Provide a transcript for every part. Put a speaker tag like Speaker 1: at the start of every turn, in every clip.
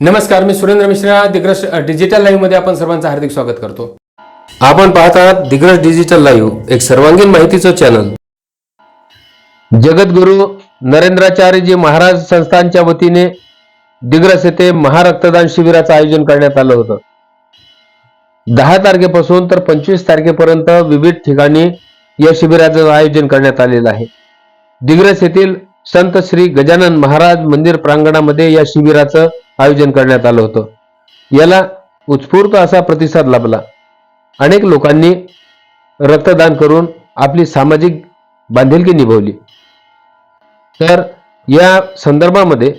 Speaker 1: नमस्कार मी सुरेंद्र मिश्रा. दिग्रस डिजिटल लाईव्हमध्ये आपण सर्वांचं हार्दिक स्वागत करतो. आपण पाहत आहात दिग्रस डिजिटल लाईव्ह एक सर्वांगीण माहितीचं चॅनल जगद्गुरु नरेंद्राचार्यजी महाराज संस्थानच्या वतीने दिग्रस येथे महारक्तदान शिबिराचं आयोजन करण्यात आलं होतं. दहा तारखेपासून तर पंचवीस तारखेपर्यंत विविध ठिकाणी या शिबिराचं आयोजन करण्यात आलेलं आहे. दिग्रस येथील संत श्री गजानन महाराज मंदिर प्रांगणामध्ये या शिबिराचं आयोजन करण्यात आलं होतं. याला उत्स्फूर्त असा प्रतिसाद लाभला. अनेक लोकांनी रक्तदान करून आपली सामाजिक बांधिलकी निभवली. तर या संदर्भामध्ये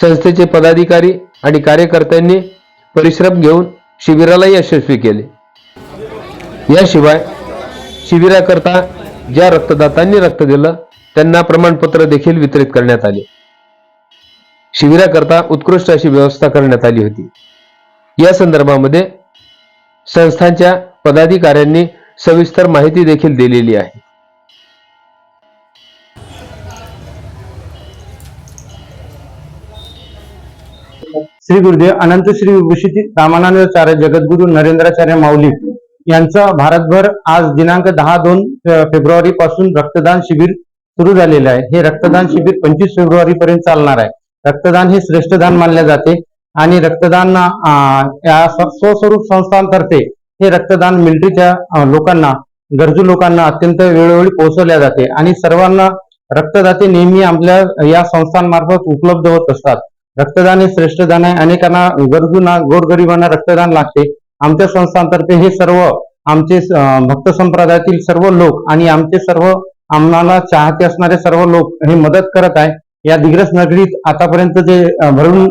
Speaker 1: संस्थेचे पदाधिकारी आणि कार्यकर्त्यांनी परिश्रम घेऊन शिबिराला यशस्वी केले. याशिवाय शिबिराकरता ज्या रक्तदातांनी रक्त दिलं त्यांना प्रमाणपत्र देखील वितरित करण्यात आले. शिबिराकरता उत्कृष्ट अशी व्यवस्था करण्यात आली होती. या संदर्भामध्ये संस्थांच्या पदाधिकाऱ्यांनी सविस्तर माहिती देखील दिलेली आहे.
Speaker 2: श्री गुरुदेव अनंत श्री विभूषित रामानंदाचार्य जगद्गुरु नरेंद्राचार्य माऊली यांचा भारतभर आज दिनांक दहा दोन फेब्रुवारी पासून रक्तदान शिबिर सुरू झालेलं आहे. हे रक्तदान शिबिर पंचवीस फेब्रुवारी पर्यंत चालणार आहे. रक्तदान हे श्रेष्ठ दान मानले जाते आणि रक्तदान या स्वस्वरूप संस्थांतर्फे हे रक्तदान मिलिटरीच्या लोकांना गरजू लोकांना अत्यंत वेळोवेळी पोहोचवल्या जाते आणि सर्वांना रक्तदाते नेहमी आपल्या या संस्थांमार्फत उपलब्ध होत असतात. रक्तदान हे श्रेष्ठ दान आहे. अनेकांना गरजूंना गोरगरिबांना रक्तदान लागते. आमच्या संस्थांतर्फे हे सर्व आमचे भक्त संप्रदायातील सर्व लोक आणि आमचे सर्व आम्हाला चाहते असणारे सर्व लोक हे मदत करत आहे. या दिग्रस नगरीत आतापर्यंत जे भरून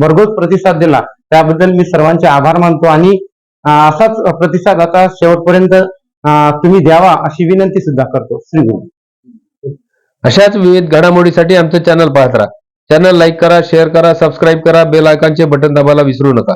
Speaker 2: भरघोस प्रतिसाद दिला त्याबद्दल मी सर्वांचे आभार मानतो आणि असाच प्रतिसाद आता शेवटपर्यंत तुम्ही द्यावा अशी विनंती सुद्धा करतो. श्रीगुरु
Speaker 1: अशाच विविध घडामोडीसाठी आमचं चॅनल पाहत राहा. चॅनल लाईक करा शेअर करा सबस्क्राईब करा बेल आयकॉनचे बटन दाबायला विसरू नका.